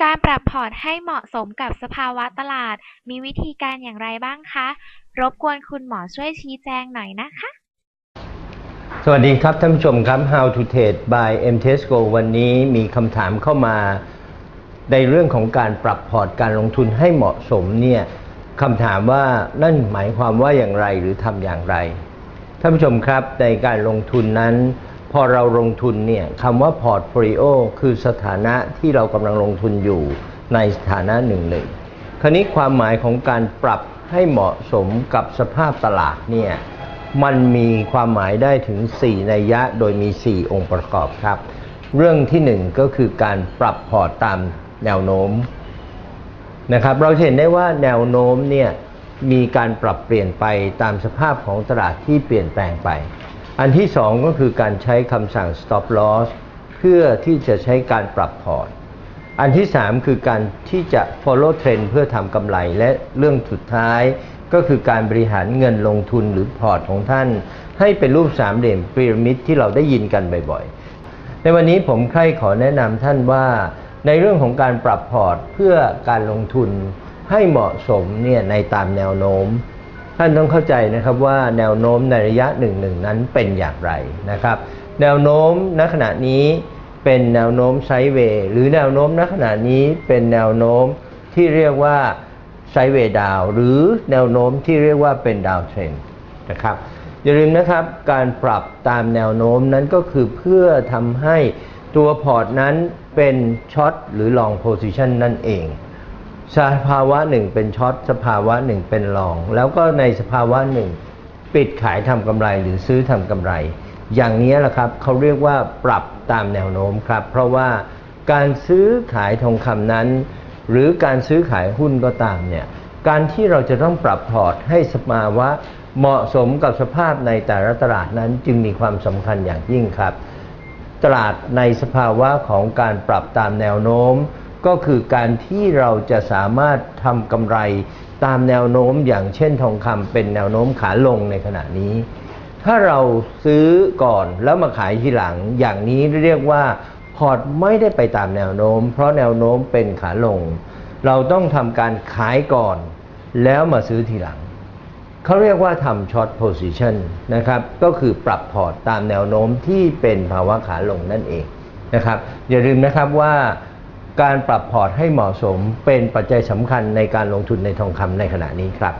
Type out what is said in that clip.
การปรับพอร์ตให้เหมาะสมกับสภาวะตลาด มีวิธีการอย่างไรบ้างคะ รบกวนคุณหมอช่วยชี้แจงหน่อยนะคะ สวัสดีครับท่านผู้ชมครับ How to Trade by M Tesco วันนี้มีคำถามเข้ามาในเรื่องของการปรับพอร์ตการลงทุนให้เหมาะสมเนี่ยคำถามว่านั่นหมายความว่าอย่างไรหรือทำอย่างไร ท่านผู้ชมครับในการลงทุนนั้น พอเราลงทุนเนี่ยคำว่าพอร์ตโฟลิโอคือสถานะที่เรากำลังลงทุนอยู่ในสถานะหนึ่งหนึ่งคราวนี้ความหมายของการปรับให้เหมาะสมกับสภาพตลาดเนี่ยมันมีความหมายได้ถึง 4 นัยยะโดยมี 4 องค์ประกอบครับ เรื่องที่ 1 ก็คือการปรับพอร์ตตามแนวโน้มนะครับเราเห็นได้ว่าแนวโน้มเนี่ยมีการปรับเปลี่ยนไปตามสภาพของตลาดที่เปลี่ยนแปลงไป อันที่สองก็คือการใช้คำสั่ง stop loss เพื่อที่จะใช้การปรับพอร์ต อันที่สามคือการที่จะ follow trend เพื่อทำกำไร และเรื่องสุดท้ายก็คือการบริหารเงินลงทุนหรือพอร์ตของท่าน ให้เป็นรูปสามเหลี่ยมพีระมิดที่เราได้ยินกันบ่อยๆ ในวันนี้ผมใคร่ขอแนะนำท่านว่า ในเรื่องของการปรับพอร์ตเพื่อการลงทุนให้เหมาะสมเนี่ยในตามแนวโน้ม ท่านต้องเข้าใจนะครับว่าแนวโน้มในระยะหนึ่งหนึ่งนั้นเป็นอย่างไรนะครับ แนวโน้มณขณะนี้เป็นแนวโน้มไซเวย์หรือแนวโน้มณขณะนี้เป็นแนวโน้มที่เรียกว่าไซเวย์ดาวหรือแนวโน้มที่เรียกว่าเป็นดาวเทรนนะครับอย่าลืมนะครับการปรับตามแนวโน้มนั้นก็คือเพื่อทำให้ตัวพอร์ตนั้นเป็นช็อตหรือลองโพซิชันนั่นเอง สภาวะหนึ่งเป็นช็อตสภาวะหนึ่งเป็นลอง แล้วก็ในสภาวะหนึ่งปิดขายทำกำไรหรือซื้อทำกำไร อย่างนี้แหละครับเขาเรียกว่าปรับตามแนวโน้มครับ เพราะว่าการซื้อขายทองคำนั้น หรือการซื้อขายหุ้นก็ตามเนี่ยการที่เราจะต้องปรับพอร์ตให้สภาวะเหมาะสมกับสภาพในแต่ละตลาดนั้นจึงมีความสำคัญอย่างยิ่งครับ ตลาดในสภาวะของการปรับตามแนวโน้ม ก็คือการที่เราจะสามารถทำกำไรตามแนวโน้มอย่างเช่นทองคำเป็นแนวโน้มขาลงในขณะนี้ ถ้าเราซื้อก่อนแล้วมาขายทีหลังอย่างนี้เรียกว่าพอร์ตไม่ได้ไปตามแนวโน้ม เพราะแนวโน้มเป็นขาลง เราต้องทำการขายก่อน แล้วมาซื้อทีหลังเขาเรียกว่าทำช็อตโพซิชันนะครับ ก็คือปรับพอร์ตตามแนวโน้มที่เป็นภาวะขาลงนั่นเองนะครับ อย่าลืมนะครับว่า การปรับพอร์ตให้เหมาะสมเป็นปัจจัยสำคัญในการลงทุนในทองคำในขณะนี้ครับ